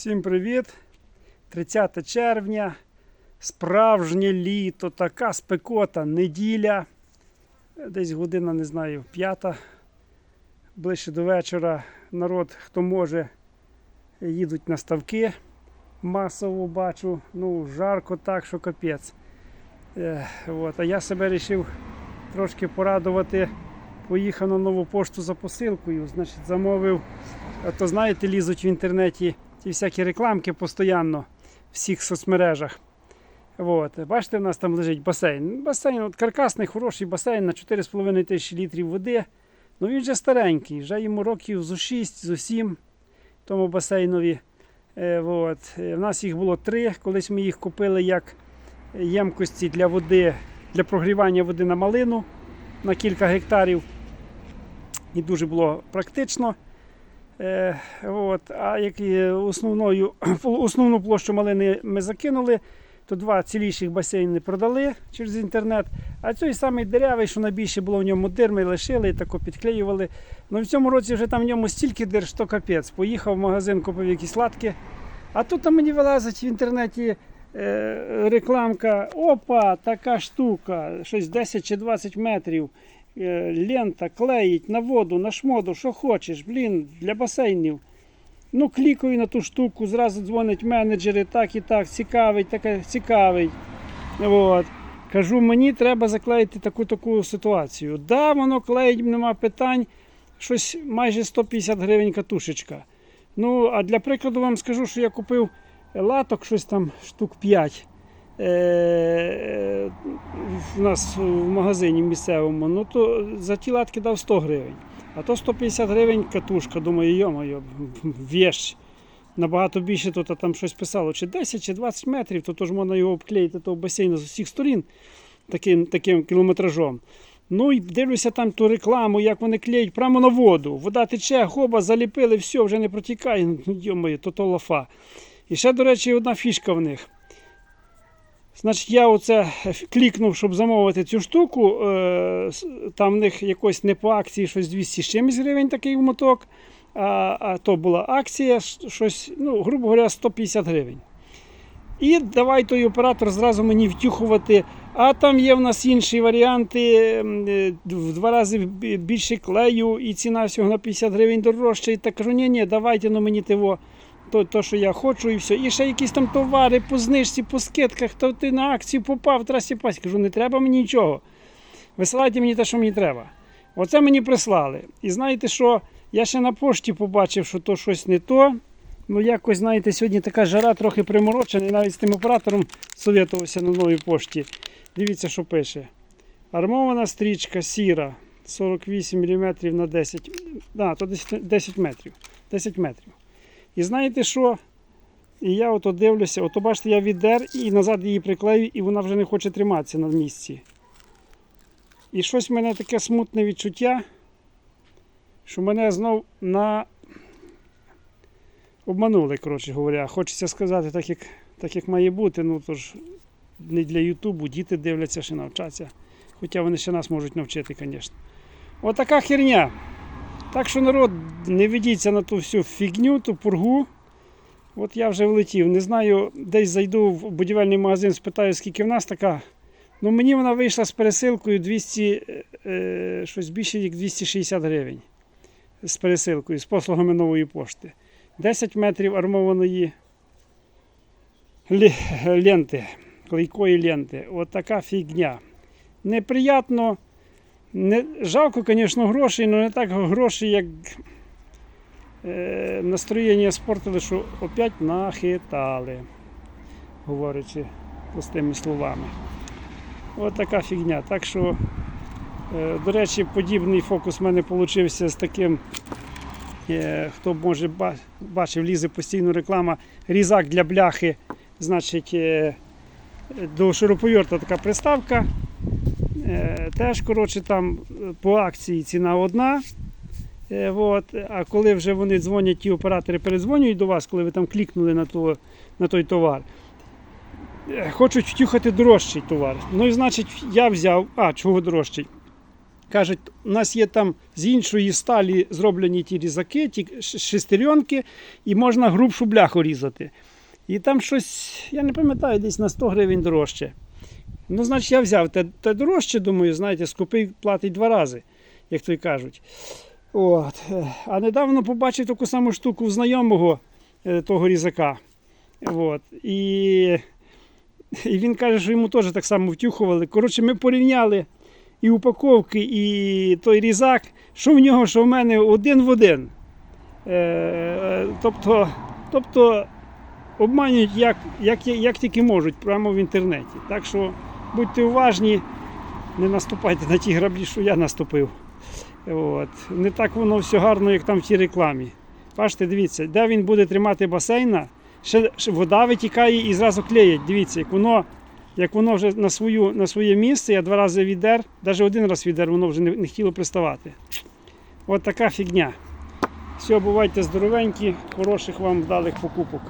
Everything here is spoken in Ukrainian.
Всім привіт! 30 червня, справжнє літо, така спекота, неділя. Десь година, не знаю, п'ята. Ближче до вечора народ, хто може, їдуть на ставки. Масово бачу. Ну, жарко так, що капець. Е, от. А я себе вирішив трошки порадувати. Поїхав на нову пошту за посилкою. Значить, замовив. А то знаєте, лізуть в інтернеті ті всякі рекламки постійно в всіх соцмережах. От. Бачите, в нас там лежить басейн. Басейн, от каркасний, хороший басейн на 4,5 тисячі літрів води. Ну він вже старенький, вже йому років зо 6, зо 7 тому басейнові. Е, от. Е, В нас їх було три. Колись ми їх купили як ємкості для води, для прогрівання води на малину на кілька гектарів. І дуже було практично. Е, от, а як основною, основну площу малини ми закинули, то два ціліших басейни продали через інтернет. А цей самий деревий, що найбільше було в ньому дир, ми лишили і тако підклеювали. Ну в цьому році вже там в ньому стільки дир, що капець. Поїхав в магазин, купив якісь латки. А тут мені вилазить в інтернеті е, рекламка. Опа, така штука, щось 10 чи 20 метрів. Е, лента клеїть на воду, на шмоду, що хочеш, блін, для басейнів. Ну, клікаю на ту штуку, зразу дзвонять менеджери, так і так, цікавий, таке, цікавий. От. Кажу, мені треба заклеїти таку таку ситуацію. Да, воно клеїть, нема питань. Щось майже 150 гривень катушечка. Ну, а для прикладу вам скажу, що я купив латок, щось там штук 5 е, в нас в магазині місцевому, ну то за ті латки дав 100 гривень. А то 150 гривень катушка, думаю, йо-моє, вещь. Набагато більше а там щось писало, чи 10, чи 20 метрів, то ж можна його обклеїти того басейну з усіх сторін таким, таким кілометражом. Ну і дивлюся там ту рекламу, як вони клеють прямо на воду. Вода тече, хоба, заліпили, все, вже не протікає. Ну, йо-моє, то то лафа. І ще, до речі, одна фішка в них. Значить, я оце клікнув, щоб замовити цю штуку. е, Там в них якось не по акції щось 200 з чимось гривень такий моток. А, а то була акція, щось, ну, грубо говоря, 150 гривень. І давай той оператор зразу мені втюхувати. А там є в нас інші варіанти, е, в два рази більше клею, і ціна всього на 50 гривень дорожча. І так кажу, ні, ні, давайте ну мені того то, то, що я хочу, і все. І ще якісь там товари по знижці, по скидках, то ти на акцію попав, трасі пась. Кажу, не треба мені нічого. Висилайте мені те, що мені треба. Оце мені прислали. І знаєте що? Я ще на пошті побачив, що то щось не то. Ну, якось, знаєте, сьогодні така жара трохи приморочена, і навіть з тим оператором совєтувався на новій пошті. Дивіться, що пише. Армована стрічка сіра 48 мм на 10. А, то 10, 10 метрів. 10 метрів. І знаєте що? І я ото дивлюся, ото бачите, я віддер і назад її приклею, і вона вже не хоче триматися на місці. І щось в мене таке смутне відчуття, що мене знов на обманули, коротше говоря. Хочеться сказати, так як, так як має бути. Ну то ж не для Ютубу, діти дивляться, ще навчаться. Хоча вони ще нас можуть навчити, звісно. Отака херня. Так що народ, не ведіться на ту всю фігню, ту пургу. От я вже влетів. Не знаю, десь зайду в будівельний магазин, спитаю, скільки в нас така. Ну мені вона вийшла з пересилкою 200, е, е, щось більше як 260 гривень. З пересилкою, з послугами нової пошти. 10 метрів армованої ленти, клейкої ленти. От така фігня. Неприятно. Не, жалко, звісно, грошей, але не так грошей, як е, настроєння спортили, що опять нахитали, говорячи простими словами. От така фігня. Так що, е, до речі, подібний фокус в мене вийшов з таким, е, хто може бачив, лізе постійно реклама, різак для бляхи. Значить, е, до шуруповерта така приставка. Е, Теж, коротше, там е, по акції ціна одна. Е, от. А коли вже вони дзвонять, ті оператори передзвонюють до вас, коли ви там клікнули на, то, на той товар, хочуть втюхати дорожчий товар. Ну і значить, я взяв, а чого дорожчий? Кажуть, у нас є там з іншої сталі зроблені ті різаки, ті шестеренки, і можна грубшу бляху різати. І там щось, я не пам'ятаю, десь на 100 гривень дорожче. Ну, значить, я взяв те, те дорожче, думаю, знаєте, скупий платить два рази, як то й кажуть. От. е, А недавно побачив таку саму штуку в знайомого е, того різака. От. І, і він каже, що йому теж так само втюхували. Коротше, ми порівняли і упаковки, і той різак, що в нього, що в мене один в один. Е, тобто, тобто обманюють як, як, як тільки можуть, прямо в інтернеті. Так що будьте уважні, не наступайте на ті граблі, що я наступив. От. Не так воно все гарно, як там в тій рекламі. Бачите, дивіться, де він буде тримати басейна, ще, вода витікає і зразу клеїть. Дивіться, як воно, як воно вже на, свою, на своє місце, я два рази відер, навіть один раз відер, воно вже не, не хотіло приставати. От така фігня. Все, бувайте здоровенькі, хороших вам вдалих покупок.